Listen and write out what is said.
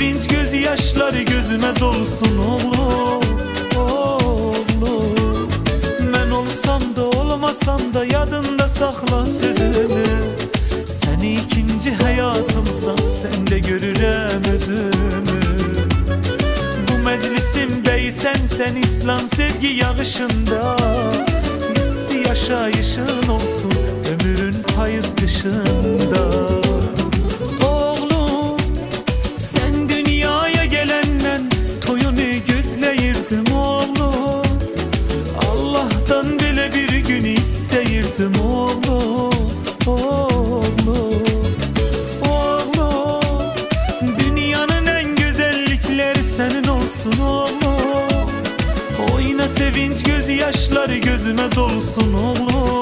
Sevinç gözyaşları gözüme dolsun oğlum Oğlum. Ben olsam da olmasam da yadında sakla sözünü Sen ikinci hayatımsa sen de görürem özümü. Bu meclisim beysen sen sen İslam sevgi yağışında. Hissi yaşayışın olsun ömrün payız kışında gözyaşları gözüme dolsun oğlum